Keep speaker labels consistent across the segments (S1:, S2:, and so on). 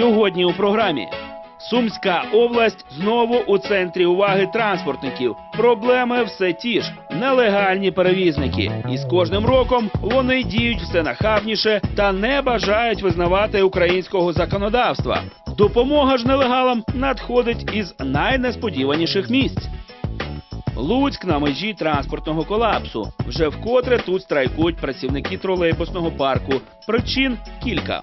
S1: Сьогодні у програмі Сумська область знову у центрі уваги транспортників. Проблеми все ті ж нелегальні перевізники. І з кожним роком вони діють все нахабніше та не бажають визнавати українського законодавства. Допомога ж нелегалам надходить із найнесподіваніших місць. Луцьк на межі транспортного колапсу. Вже вкотре тут страйкують працівники тролейбусного парку. Причин кілька.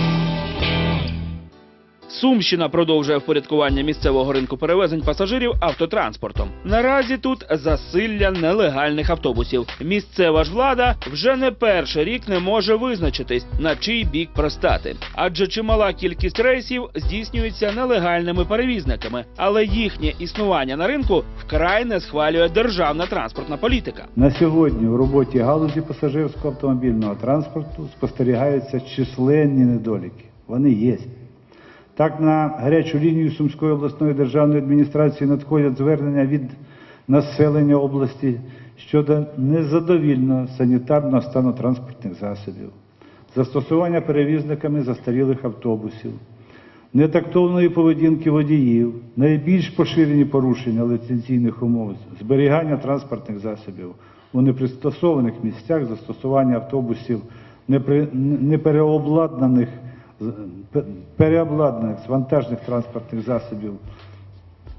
S1: Сумщина продовжує впорядкування місцевого ринку перевезень пасажирів автотранспортом. Наразі тут засилля нелегальних автобусів. Місцева ж влада вже не перший рік не може визначитись, на чий бік пристати. Адже чимала кількість рейсів здійснюється нелегальними перевізниками, але їхнє існування на ринку вкрай не схвалює державна транспортна політика.
S2: На сьогодні у роботі галузі пасажирського автомобільного транспорту спостерігаються численні недоліки. Вони є. Так, на гарячу лінію Сумської обласної державної адміністрації надходять звернення від населення області щодо незадовільного санітарного стану транспортних засобів, застосування перевізниками застарілих автобусів, нетактовної поведінки водіїв, найбільш поширені порушення лицензійних умов, зберігання транспортних засобів у непристосованих місцях, застосування автобусів непереобладнаних, переобладнаних з вантажних транспортних засобів,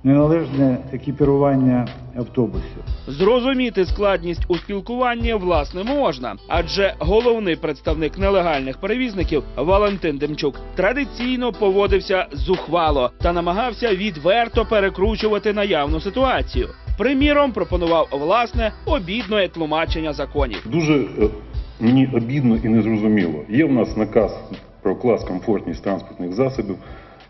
S2: неналежне екіпірування автобусів.
S1: Зрозуміти складність у спілкуванні власне можна, адже головний представник нелегальних перевізників Валентин Демчук традиційно поводився зухвало та намагався відверто перекручувати наявну ситуацію. Приміром, пропонував власне обідне тлумачення законів.
S3: Дуже е, мені обідно і незрозуміло. Є в нас наказ про клас комфортність транспортних засобів,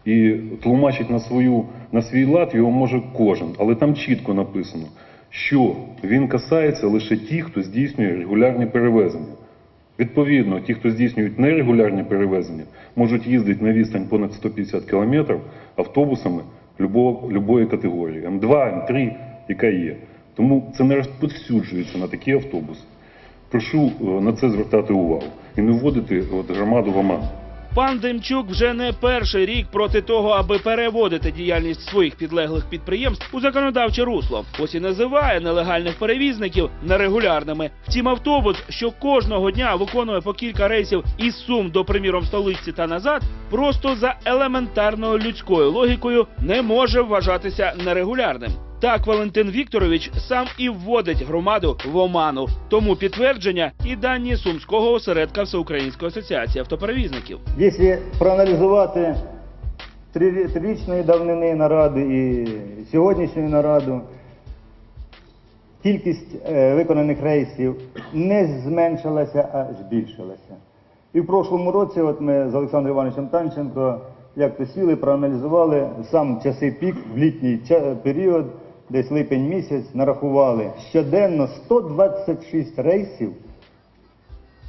S3: і тлумачить на свою на свій лад його може кожен, але там чітко написано, що він касається лише тих, хто здійснює регулярні перевезення. Відповідно, ті, хто здійснюють нерегулярні перевезення, можуть їздити на відстань понад 150 кілометрів автобусами любого, любої категорії М2, М3, яка є. Тому це не розповсюджується на такі автобуси. Прошу е, на це звертати увагу і не вводити от, громаду в оману.
S1: Пан Демчук вже не перший рік проти того, аби переводити діяльність своїх підлеглих підприємств у законодавче русло. Ось і називає нелегальних перевізників нерегулярними. Втім, автобус, що кожного дня виконує по кілька рейсів із Сум до приміром столиці та назад, просто за елементарною людською логікою не може вважатися нерегулярним. Так Валентин Вікторович сам і вводить громаду в оману. Тому підтвердження і дані сумського осередка Всеукраїнської асоціації автоперевізників.
S4: Якщо проаналізувати три- трирічної давнини наради і сьогоднішню нараду, кількість е, виконаних рейсів не зменшилася, а збільшилася. І в прошлому році, от ми з Олександром Івановичем Танченко, як то сіли, проаналізували сам часи пік в літній період, десь липень місяць, нарахували щоденно 126 рейсів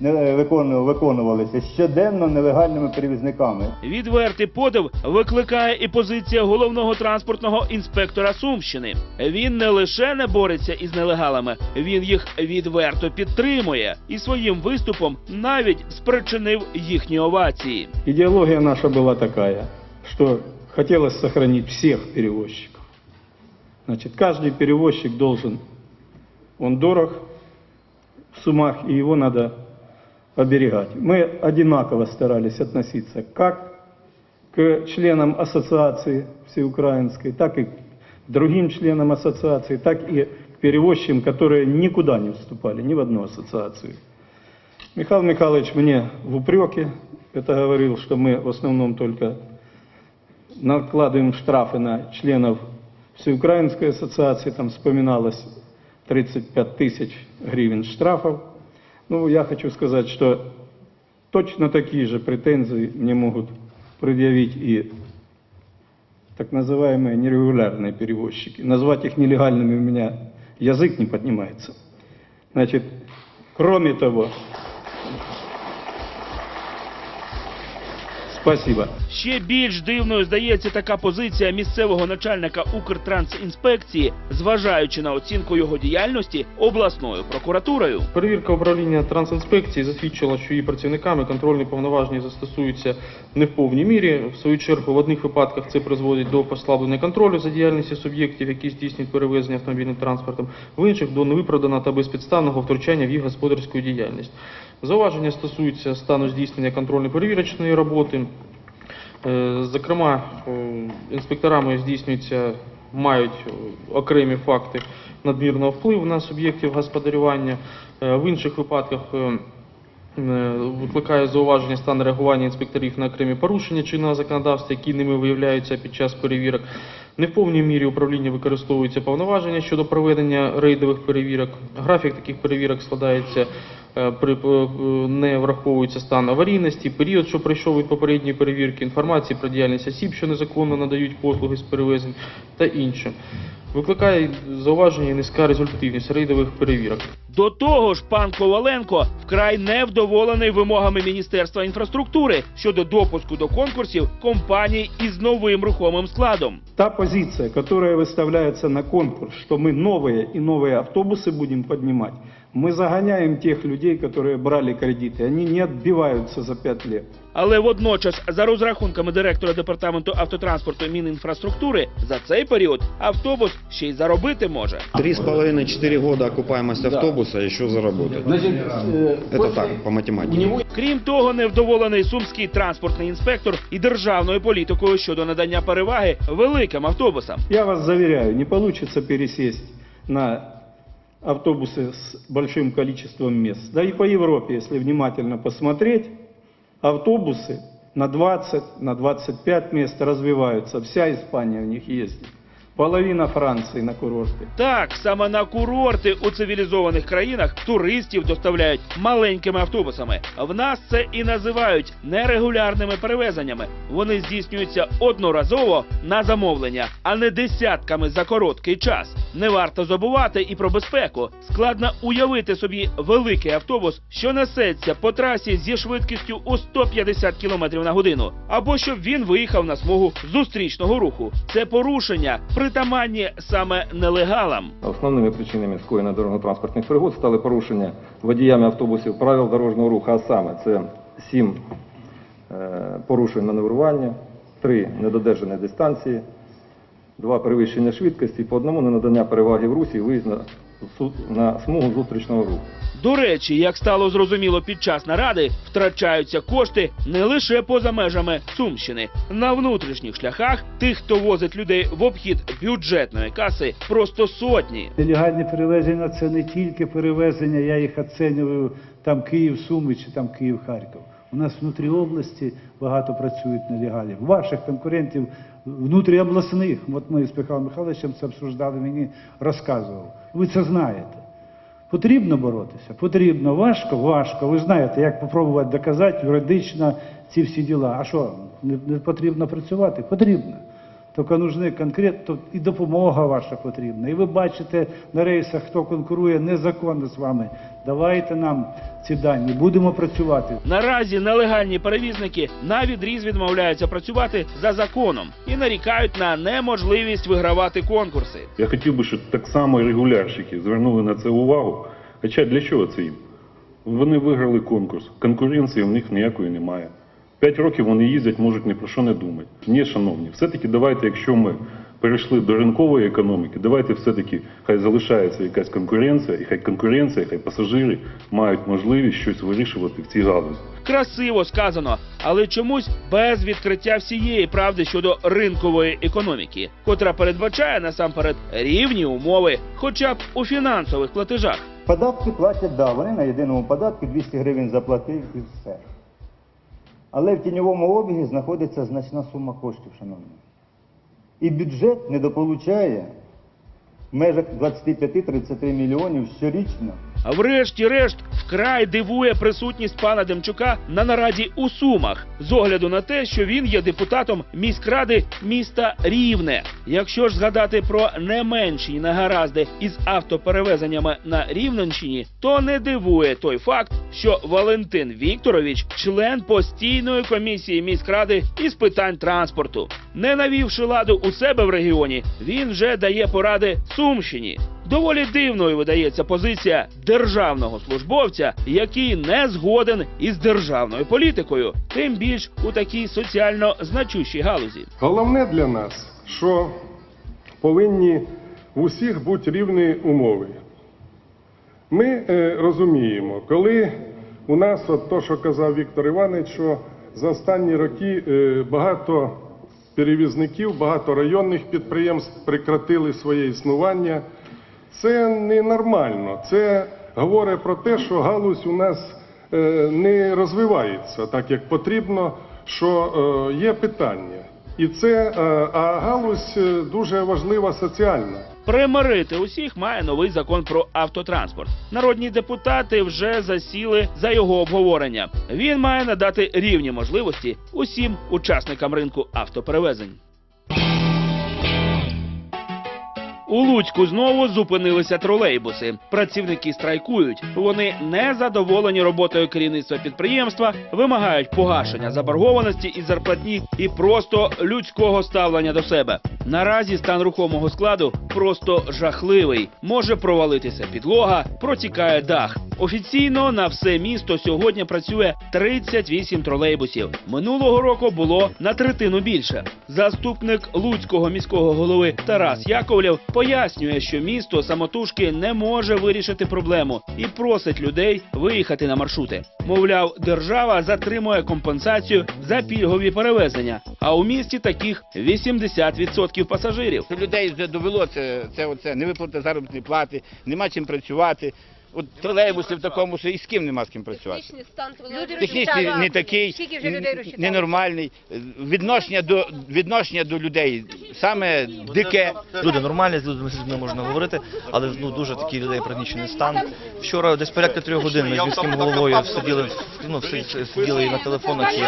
S4: виконувалися щоденно нелегальними перевізниками.
S1: Відвертий подив викликає і позиція головного транспортного інспектора Сумщини. Він не лише не бореться із нелегалами, він їх відверто підтримує і своїм виступом навіть спричинив їхні овації.
S5: Идеология наша была такая, что хотелось сохранить всех перевозчиков. Значит, каждый перевозчик должен, он дорог в сумах, и его надо оберегать. Мы одинаково старались относиться как к членам ассоциации всеукраинской, так и к другим членам ассоциации, так и к перевозчикам, которые никуда не вступали, ни в одну ассоциацию. Михаил Михайлович мне в упреке это говорил, что мы в основном только накладываем штрафы на членов Всеукраинской ассоциации, там вспоминалось 35 тысяч гривен штрафов. Ну, я хочу сказать, что точно такие же претензии мне могут предъявить и так называемые нерегулярные перевозчики. Назвать их нелегальными у меня язык не поднимается. Значит, кроме того, Спасибо.
S1: Ще більш дивною здається така позиція місцевого начальника Укртрансінспекції, зважаючи на оцінку його діяльності обласною прокуратурою.
S6: Перевірка управління трансінспекції засвідчила, що її працівниками контрольні повноваження застосуються не в повній мірі. В свою чергу, в одних випадках це призводить до послаблення контролю за діяльністю суб'єктів, які здійснюють перевезення автомобільним транспортом, в інших до невиправданого та безпідставного втручання в їх господарську діяльність. Зауваження стосуються стану здійснення контрольно-перевірочної роботи. Е, Зокрема, е, інспекторами здійснюються, мають е, окремі факти надмірного впливу на суб'єктів господарювання. В інших випадках викликає зауваження стан реагування інспекторів на окремі порушення чинного законодавства, які ними виявляються під час перевірок. Не в повній мірі управління використовується повноваження щодо проведення рейдових перевірок. Графік таких перевірок складається е, е, не враховується стан аварійності, період, що пройшов від попередньої перевірки, інформації про діяльність осіб, що незаконно надають послуги з перевезень та інше. Викликає зауваження і низька результативність рейдових перевірок.
S1: До того ж, пан Коваленко вкрай невдоволений вимогами Міністерства інфраструктури щодо допуску до конкурсів компаній із новим рухомим складом.
S5: Та позиция, которая выставляется на конкурс, что мы новые и новые автобусы будем поднимать, мы загоняем тех людей, которые брали кредиты. Они не отбиваются за пять лет.
S1: Але водночас, за розрахунками директора департаменту автотранспорту Мінінфраструктури, за цей період автобус ще й заробити може.
S7: Три с половиной-четыре года окупаемость автобуса еще заработает. Это так, по математике.
S1: Крім того, невдоволений сумський транспортний інспектор і державною політикою щодо надання переваги великим автобусам.
S5: Я вас заверяю, не получится пересесть на автобусы с большим количеством мест. Да и по Европе, если внимательно посмотреть, автобусы на 20, на 25 мест развиваются. Вся Испания в них ездит. Половина Франции на курорте.
S1: Так, саме на курорти у цивілізованих країнах туристів доставляють маленькими автобусами. В нас це і називають нерегулярними перевезеннями. Вони здійснюються одноразово на замовлення, а не десятками за короткий час. Не варто забувати і про безпеку. Складно уявити собі великий автобус, що несеться по трасі зі швидкістю у 150 км на годину, або щоб він виїхав на смугу зустрічного руху. Це порушення притаманні саме нелегалам.
S8: Основними причинами скоєння дорожньо-транспортних пригод стали порушення водіями автобусів правил дорожнього руху, а саме це 7 порушень маневрування, 3 недодержані дистанції, 2 перевищення швидкості, по одному ненадання переваги в русі виїзд на, на смугу зустрічного руху.
S1: До речі, як стало зрозуміло під час наради, втрачаються кошти не лише поза межами Сумщини. На внутрішніх шляхах тих, хто возить людей в обхід бюджетної каси, просто сотні.
S2: Нелегальні перевезення це не тільки перевезення, я їх оцінюю там Київ-Суми чи там Київ-Харків. У нас внутрі області багато працюють нелегалів. Ваших конкурентів внутріобласних, от ми з Михайлом Михайловичем це обсуждали, мені розказував. Ви це знаєте. Потрібно боротися? Потрібно. Важко? Важко. Ви знаєте, як попробувати доказати юридично ці всі діла. А що, не потрібно працювати? Потрібно. Тільки нужны конкретно і допомога ваша потрібна. І ви бачите на рейсах, хто конкурує незаконно з вами. Давайте нам ці дані, будемо працювати.
S1: Наразі нелегальні перевізники на відріз відмовляються працювати за законом і нарікають на неможливість вигравати конкурси.
S3: Я хотів би, щоб так само регулярщики звернули на це увагу. Хоча для чого це їм? Вони виграли конкурс, конкуренції в них ніякої немає. П'ять років вони їздять, можуть ні про що не думати. Ні, шановні, все-таки давайте, якщо ми перейшли до ринкової економіки, давайте все-таки хай залишається якась конкуренція, і хай конкуренція, хай пасажири мають можливість щось вирішувати в цій галузі.
S1: Красиво сказано, але чомусь без відкриття всієї правди щодо ринкової економіки, котра передбачає насамперед рівні умови, хоча б у фінансових платежах.
S4: Податки платять, да, вони на єдиному податку 200 гривень заплатив і все. Але в тіньовому обігі знаходиться значна сума коштів, шановні. І бюджет недополучає в межах 25-30 мільйонів щорічно
S1: Врешті-решт вкрай дивує присутність пана Демчука на нараді у Сумах з огляду на те, що він є депутатом міськради міста Рівне. Якщо ж згадати про не менші негаразди із автоперевезеннями на Рівненщині, то не дивує той факт, що Валентин Вікторович член постійної комісії міськради із питань транспорту. Не навівши ладу у себе в регіоні, він вже дає поради Сумщині. Доволі дивною видається позиція державного службовця, який не згоден із державною політикою, тим більш у такій соціально значущій галузі.
S9: Головне для нас, що повинні в усіх бути рівні умови. Ми е, розуміємо, коли у нас, от то, що казав Віктор Іванович, що за останні роки е, багато перевізників, багато районних підприємств прекратили своє існування. Це ненормально. Це говорить про те, що галузь у нас е, не розвивається так, як потрібно, що е, є питання. І це, е, а галузь дуже важлива соціальна.
S1: Примирити усіх має новий закон про автотранспорт. Народні депутати вже засіли за його обговорення. Він має надати рівні можливості усім учасникам ринку автоперевезень. У Луцьку знову зупинилися тролейбуси. Працівники страйкують. Вони не задоволені роботою керівництва підприємства, вимагають погашення заборгованості і зарплатні і просто людського ставлення до себе. Наразі стан рухомого складу просто жахливий. Може провалитися підлога, протікає дах. Офіційно на все місто сьогодні працює 38 тролейбусів. Минулого року було на третину більше. Заступник луцького міського голови Тарас Яковлєв пояснює, що місто самотужки не може вирішити проблему і просить людей виїхати на маршрути. Мовляв, держава затримує компенсацію за пільгові перевезення. А у місті таких 80% пасажирів.
S10: Людей вже довело це, це оце, не виплата заробітної плати, нема чим працювати. От тролейбуси в такому, що і з ким нема з ким працювати.
S11: Технічний стан тролейбусів.
S10: Технічний не такий,
S11: Скільки вже людей розчитали?
S10: ненормальний. Відношення до, відношення до людей саме дике.
S12: Люди нормальні, з людьми з людьми можна говорити, але ну дуже такий людей пригнічений стан. Вчора десь порядка трьох годин ми з міським головою сиділи ну, си- сиділи і на телефонах і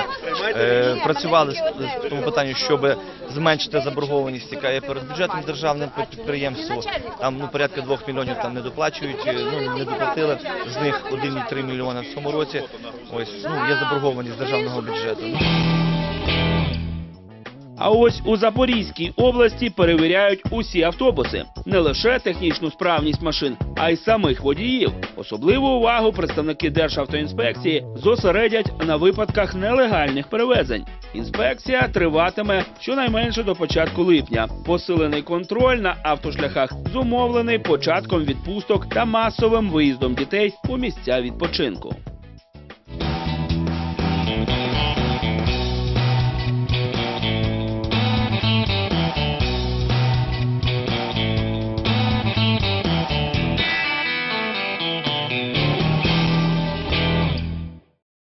S12: е, працювали з, з тому питанню, щоб зменшити заборгованість, яка є перед бюджетом державним під- підприємству. Там ну порядка двох мільйонів там не доплачують, е, ну не доплатили. З них 1,3 мільйона в цьому році. Ось ну є заборгованість державного бюджету.
S1: А ось у Запорізькій області перевіряють усі автобуси, не лише технічну справність машин, а й самих водіїв. Особливу увагу представники Державтоінспекції зосередять на випадках нелегальних перевезень. Інспекція триватиме щонайменше до початку липня. Посилений контроль на автошляхах зумовлений початком відпусток та масовим виїздом дітей у місця відпочинку.